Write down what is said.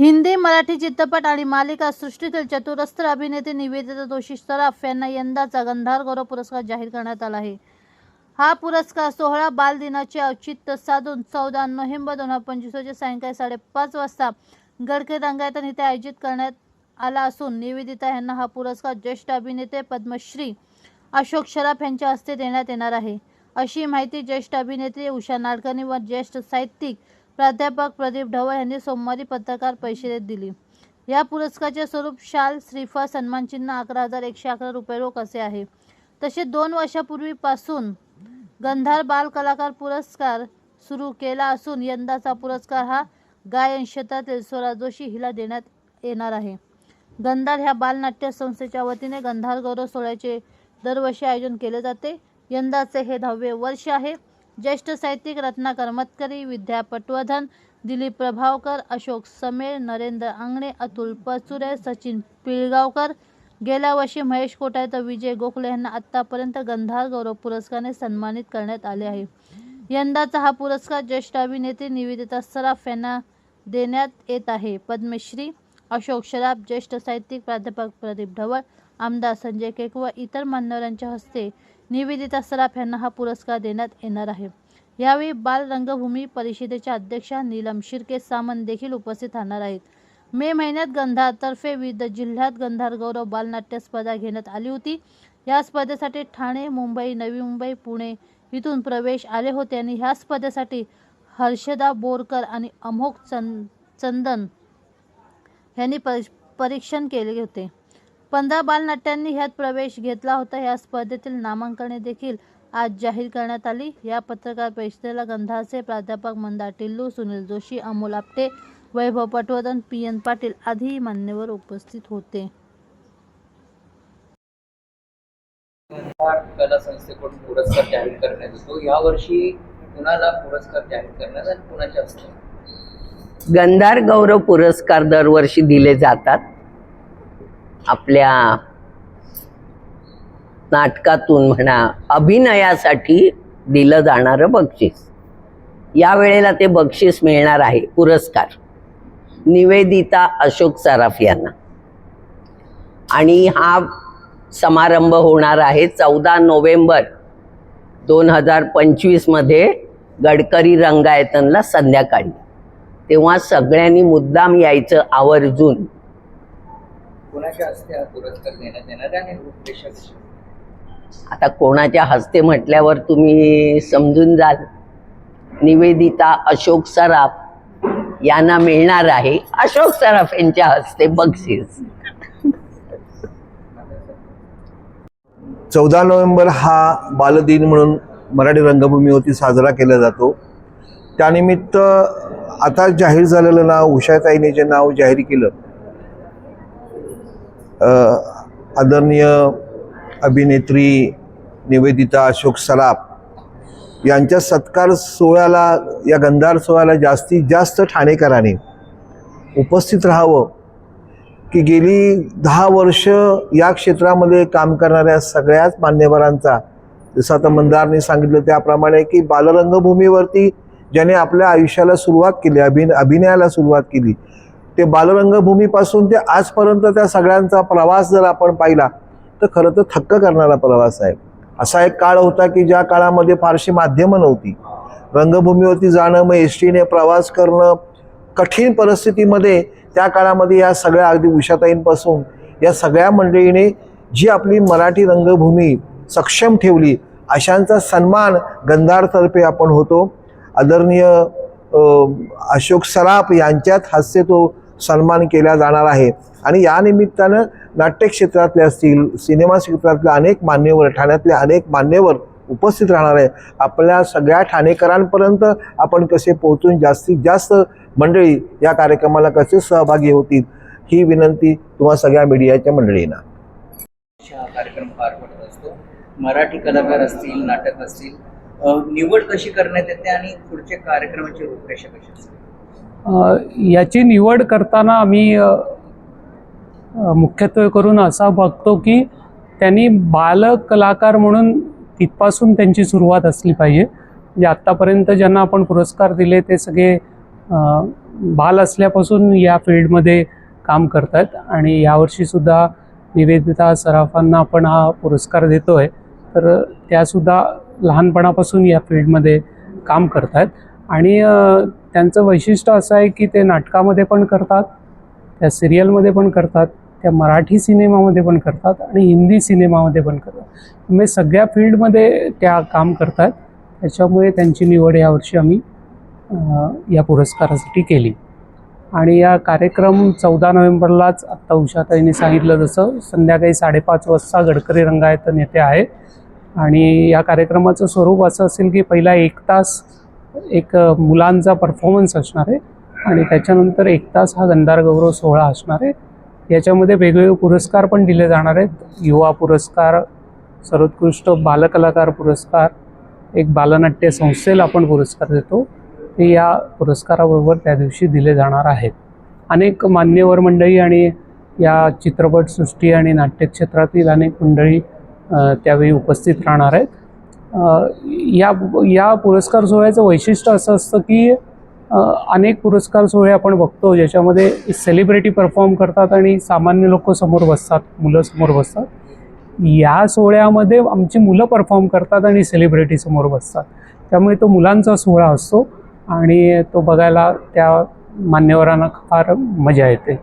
हिंदी मराठी चित्रपट आणि मालिका सृष्टीतील चतुरस्त्र अभिनेते निवेदिता जोशी सराफ यांना यंदाचा गंधार गौरव पुरस्कार जाहीर करण्यात आला आहे. हा पुरस्कार सोहळा बालदिनाचे औचित्य साधून चौदा नोव्हेंबर दोन हजार पंचवीस रोजी सायंकाळी साडेपाच वाजता गडकरी रंगायतन इथे आयोजित करण्यात आला असून निवेदिता यांना हा पुरस्कार ज्येष्ठ अभिनेते पद्मश्री अशोक शराफ यांच्या हस्ते देण्यात येणार आहे. अशी माहिती ज्येष्ठ अभिनेत्री उषा नाडकर्णी व ज्येष्ठ साहित्यिक प्राध्यापक प्रदीप ढवळ यांनी सोमवारी पत्रकार परिषदेत दिली. या पुरस्काराचे स्वरूप शाल श्रीफळ सन्मानचिन्ह अकरा हजार एकशे अकरा रुपये रोख असे आहे. तसे दोन वर्षापूर्वीपासून गंधार बाल कलाकार पुरस्कार सुरू केला असून यंदाचा पुरस्कार हा गायन क्षेत्रातील स्वरा जोशी हिला देण्यात येणार आहे. गंधार ह्या बालनाट्य संस्थेच्या वतीने गंधार गौरव सोहळ्याचे दरवर्षी आयोजन केले जाते. यंदाचे हे दहावे वर्ष आहे. ज्येष्ठ साहित्यिक रत्नाकर मतकरी विद्या पटवर्धन दिलीप प्रभावकर अशोक समेळ नरेंद्र आंगणे अतुल पचुरे सचिन पिळगावकर. गेल्या वर्षी महेश कोठारे तर विजय गोखले यांना आत्तापर्यंत गंधार गौरव पुरस्काराने सन्मानित करण्यात आले आहे. यंदाचा हा पुरस्कार ज्येष्ठ अभिनेत्री निवेदिता सराफ यांना देण्यात येत आहे. पद्मश्री अशोक शराफ ज्येष्ठ साहित्यिक प्राध्यापक प्रदीप ढवळ आमदार संजय केकवा इतर मान्यवरांच्या हस्ते निवेदिता सराफ यांना हा पुरस्कार देण्यात येणार आहे. यावेळी बाल रंगभूमी परिषदेच्या अध्यक्षा नीलम शिर्के सामंत देखील उपस्थित राहणार आहेत. मे महिन्यात गंधारतर्फे विविध जिल्ह्यात गंधार गौरव बालनाट्य स्पर्धा घेण्यात आली होती. या स्पर्धेसाठी ठाणे मुंबई नवी मुंबई पुणे इथून प्रवेश आले होते आणि ह्या स्पर्धेसाठी हर्षदा बोरकर आणि अमोघ चंद चंदन यांनी परीक्षण केले होते. पंधरा बालनाट्यांनी ह्यात प्रवेश घेतला होता. या स्पर्धेतील नामांकने देखील आज जाहीर करण्यात आली. या पत्रकार परिषदेला गंधारचे प्राध्यापक मंदार टिल्लू सुनील जोशी अमोल आपटे वैभव पटवर्धन पी एन पाटील आदी मान्यवर उपस्थित होते. गंधार कला संस्थेकडून पुरस्कार जाहीर करण्यात येतो. यावर्षी कुणाला पुरस्कार जाहीर करण्यात आणि कुणाच्या हस्ते? गंधार गौरव पुरस्कार दरवर्षी दिले जातात. आपल्या नाटकातून म्हणा अभिनयासाठी दिलं जाणारं बक्षीस. यावेळेला ते बक्षीस मिळणार आहे पुरस्कार. निवेदिता अशोक सराफ यांना. आणि हा समारंभ होणार आहे चौदा नोव्हेंबर दोन हजार पंचवीसमध्ये गडकरी रंगायतनला संध्याकाळी. तेव्हा सगळ्यांनी मुद्दाम यायचं आवर्जून. कुणाच्या हस्ते हा पुरस्कार देण्यात येणार आहे आता कोणाच्या हस्ते म्हटल्यावर तुम्ही समजून जाल. निवेदिता अशोक सराफ यांना मिळणार आहे. अशोक सराफ यांच्या हस्ते बक्षीस. चौदा नोव्हेंबर हा बालदिन म्हणून मराठी रंगभूमीवरती साजरा केला जातो. त्यानिमित्त आता जाहीर झालेलं नाव उषाताईने जे नाव जाहीर केलं आदरणीय अभिनेत्री निवेदिता अशोक सराफ यांच्या सत्कार सोहळ्याला या गंधार सोहळ्याला जास्तीत जास्त ठाणेकरांनी उपस्थित राहावं की गेली दहा वर्ष या क्षेत्रामध्ये काम करणाऱ्या सगळ्याच मान्यवरांचा जसं आता मंदारने सांगितलं त्याप्रमाणे की बालरंगभूमीवरती ज्याने आपल्या आयुष्याला सुरुवात केली अभिन अभिनयाला सुरुवात केली ते बालरंगभूमीपासून ते आजपर्यंत त्या सगळ्यांचा प्रवास जर आपण पाहिला तर खरं तर थक्क करणारा प्रवास आहे. असा एक काळ होता की ज्या काळामध्ये फारशी माध्यमं नव्हती. रंगभूमीवरती जाणं मग एस टीने प्रवास करणं कठीण परिस्थितीमध्ये त्या काळामध्ये या सगळ्या अगदी उषाताईंपासून या सगळ्या मंडळीने जी आपली मराठी रंगभूमी सक्षम ठेवली अशांचा सन्मान गंधारतर्फे आपण होतो. आदरणीय अशोक सराफ यांच्यात हास्य तो सन्मान केला जाणार आहे आणि या निमित्तानं नाट्य क्षेत्रातले असतील सिनेमा क्षेत्रातले अनेक मान्यवर ठाण्यातले अनेक मान्यवर उपस्थित राहणार आहे आपल्या सगळ्या ठाणेकरांपर्यंत आपण कसे पोहोचून जास्तीत जास्त मंडळी या कार्यक्रमाला कसे सहभागी होतील ही विनंती तुम्हा सगळ्या मीडियाच्या मंडळींना. हा कार्यक्रम पार पडत असतो. मराठी कलाकार असतील नाटक असतील निवड कशी करण्यात येते आणि पुढच्या कार्यक्रमाची रूपरेषा कशी असते याची निवड करताना आम्ही मुख्यत्वे करून असा बघतो की त्यांनी बालकलाकार म्हणून तिथपासून त्यांची सुरुवात असली पाहिजे. म्हणजे आत्तापर्यंत ज्यांना आपण पुरस्कार दिले ते सगळे बाल असल्यापासून या फील्डमध्ये काम करतात. आणि यावर्षीसुद्धा निवेदिता सराफांना आपण हा पुरस्कार देतो आहे तर त्यासुद्धा लहानपणापासून या फील्डमध्ये काम करतात. आणि त्यांचं वैशिष्ट्य असं आहे की ते नाटकामध्ये पण करतात त्या सिरियलमध्ये पण करतात त्या मराठी सिनेमामध्ये पण करतात आणि हिंदी सिनेमामध्ये पण करतात. म्हणजे सगळ्या फील्डमध्ये त्या काम करतात. त्याच्यामुळे त्यांची निवड यावर्षी आम्ही या पुरस्कारासाठी केली. आणि या कार्यक्रम चौदा नोव्हेंबरलाच आत्ता उषाताईंनी सांगितलं जसं संध्याकाळी साडेपाच वाजता गडकरी रंगायतन येथे आहे आणि या कार्यक्रमाचं स्वरूप असं असेल की पहिला एक तास एक मुलांचा परफॉर्मन्स असणार आहे आणि त्याच्यानंतर एक तास हा गंधार गौरव सोहळा असणार आहे. याच्यामध्ये वेगवेगळे पुरस्कार पण दिले जाणार आहेत. युवा पुरस्कार सर्वोत्कृष्ट बालकलाकार पुरस्कार एक बालनाट्य संस्थेला आपण पुरस्कार देतो. ते या पुरस्काराबरोबर त्या दिवशी दिले जाणार आहेत. अनेक मान्यवर मंडळी आणि या चित्रपटसृष्टी आणि नाट्यक्षेत्रातील अनेक मंडळी त्यावेळी उपस्थित राहणार आहेत. या या पुरस्कार सोहळ्याचं वैशिष्ट्य असं असतं की अनेक पुरस्कार सोहळे आपण बघतो ज्याच्यामध्ये सेलिब्रिटी परफॉर्म करतात आणि सामान्य लोक समोर बसतात मुलं समोर बसतात. या सोहळ्यामध्ये आमची मुलं परफॉर्म करतात आणि सेलिब्रिटी समोर बसतात. त्यामुळे तो मुलांचा सोहळा असतो आणि तो बघायला त्या मान्यवरांना फार मजा येते.